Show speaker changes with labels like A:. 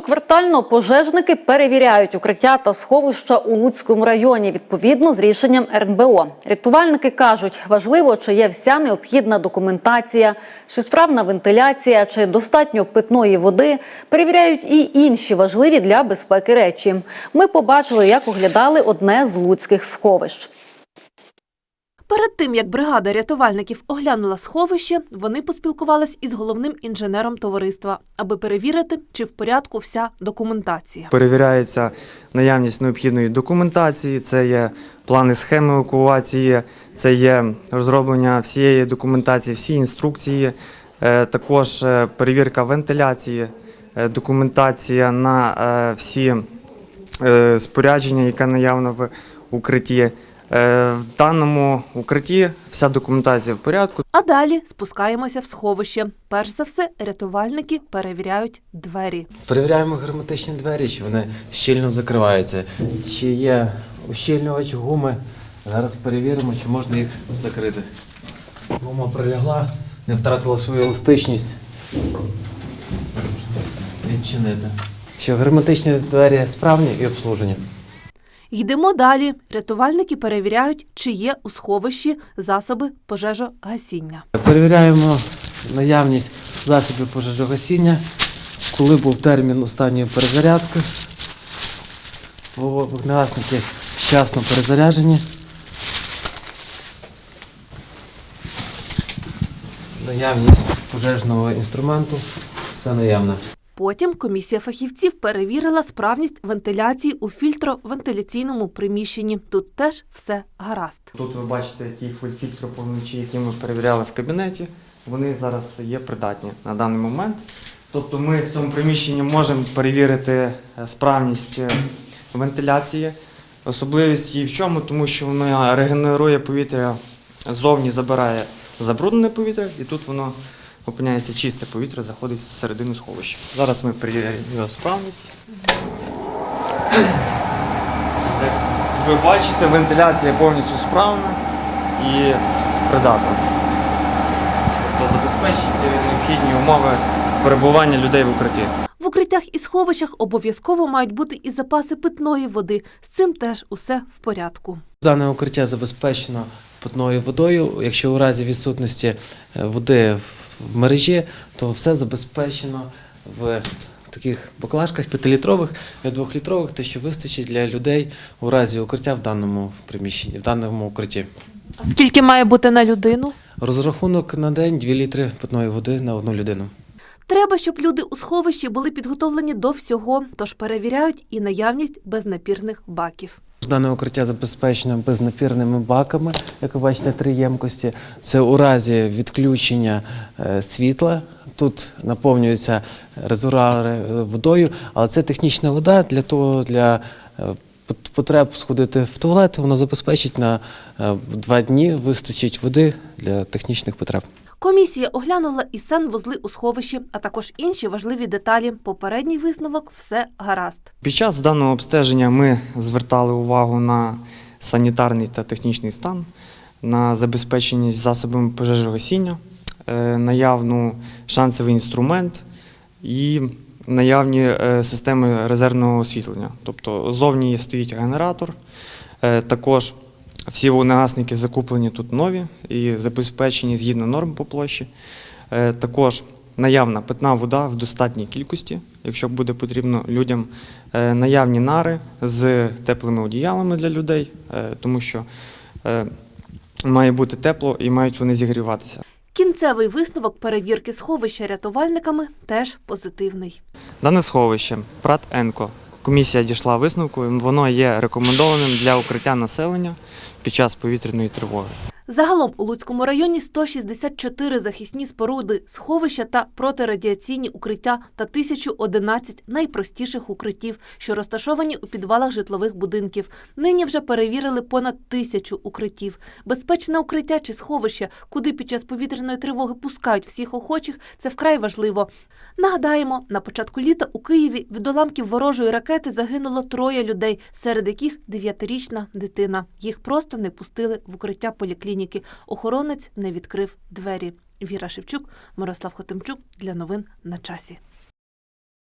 A: Щоквартально пожежники перевіряють укриття та сховища у Луцькому районі відповідно з рішенням РНБО. Рятувальники кажуть, важливо, чи є вся необхідна документація, чи справна вентиляція, чи достатньо питної води. Перевіряють і інші важливі для безпеки речі. Ми побачили, як оглядали одне з луцьких сховищ.
B: Перед тим як бригада рятувальників оглянула сховище, вони поспілкувались із головним інженером товариства, аби перевірити, чи в порядку вся документація.
C: Перевіряється наявність необхідної документації, це є плани схеми евакуації, це є розроблення всієї документації, всі інструкції, е, також е, перевірка вентиляції, е, документація на всі спорядження, яке наявно в укритті. Е, В даному укритті вся документація в порядку.
B: А далі спускаємося в сховище. Перш за все, рятувальники перевіряють двері.
D: Перевіряємо герметичні двері, чи вони щільно закриваються, чи є ущільнювач гуми. Зараз перевіримо, чи можна їх закрити. Гума прилягла, не втратила свою еластичність. Відчинити. Що герметичні двері справні і обслужені.
B: Йдемо далі. Рятувальники перевіряють, чи є у сховищі засоби пожежогасіння.
D: Перевіряємо наявність засобів пожежогасіння, коли був термін останньої перезарядки. Вогнегасники вчасно перезаряджені. Наявність пожежного інструменту все наявне.
B: Потім комісія фахівців перевірила справність вентиляції у фільтровентиляційному приміщенні. Тут теж все гаразд.
C: Тут ви бачите ті фільтроповничі, які ми перевіряли в кабінеті. Вони зараз є придатні на даний момент. Тобто ми в цьому приміщенні можемо перевірити е, справність е, вентиляції. Особливість її в чому, тому що вона регенерує повітря ззовні, забирає забруднене повітря, і тут воно опиняється чисте повітря, заходить всередину сховища. Зараз ми перевіряємо його справність. Як ви бачите, вентиляція повністю справна і придатна. Тобто забезпечить необхідні умови перебування людей в укритті.
B: В укриттях і сховищах обов'язково мають бути і запаси питної води. З цим теж усе в порядку.
D: Дане укриття забезпечено питною водою. Якщо у разі відсутності е, води в мережі, то все забезпечено в таких баклажках 5-літрових і 2-літрових, те, що вистачить для людей у разі укриття в даному приміщенні, в даному укритті.
B: А скільки має бути на людину?
D: Розрахунок на день 2 літри питної води на одну людину.
B: Треба, щоб люди у сховищі були підготовлені до всього, тож перевіряють і наявність безнапірних баків.
D: Дане укриття забезпечено безнапірними баками, як ви бачите, три ємкості. Це у разі відключення е, світла. Тут наповнюються резервуари е, водою, але це технічна вода для того, для е, потреб сходити в туалет. Воно забезпечить на два дні, вистачить води для технічних потреб.
B: Комісія оглянула і санвузли у сховищі, а також інші важливі деталі. Попередній висновок все гаразд.
C: Під час даного обстеження ми звертали увагу на санітарний та технічний стан, на забезпеченість засобами пожежогасіння, е, наявну шансовий інструмент і наявні е, системи резервного освітлення. Тобто зовні стоїть генератор, е, також всі вогнегасники закуплені тут нові і забезпечені згідно норм по площі. Е, Також наявна питна вода в достатній кількості, якщо буде потрібно людям. Е, Наявні нари з теплими одіялами для людей, е, тому що має бути тепло і мають вони зігріватися.
B: Кінцевий висновок перевірки сховища рятувальниками теж позитивний.
C: Дане сховище ПРАТ Енко. Комісія дійшла висновку, воно є рекомендованим для укриття населення під час повітряної тривоги.
B: Загалом у Луцькому районі 164 захисні споруди, сховища та протирадіаційні укриття та 1011 найпростіших укриттів, що розташовані у підвалах житлових будинків. Нині вже перевірили понад тисячу укриттів. Безпечне укриття чи сховище, куди під час повітряної тривоги пускають всіх охочих, це вкрай важливо. Нагадаємо, на початку літа у Києві від уламків ворожої ракети загинуло троє людей, серед яких дев'ятирічна дитина. Їх просто не пустили в укриття поліклініки. Охоронець не відкрив двері. Віра Шевчук, Мирослав Хотимчук для новин на часі.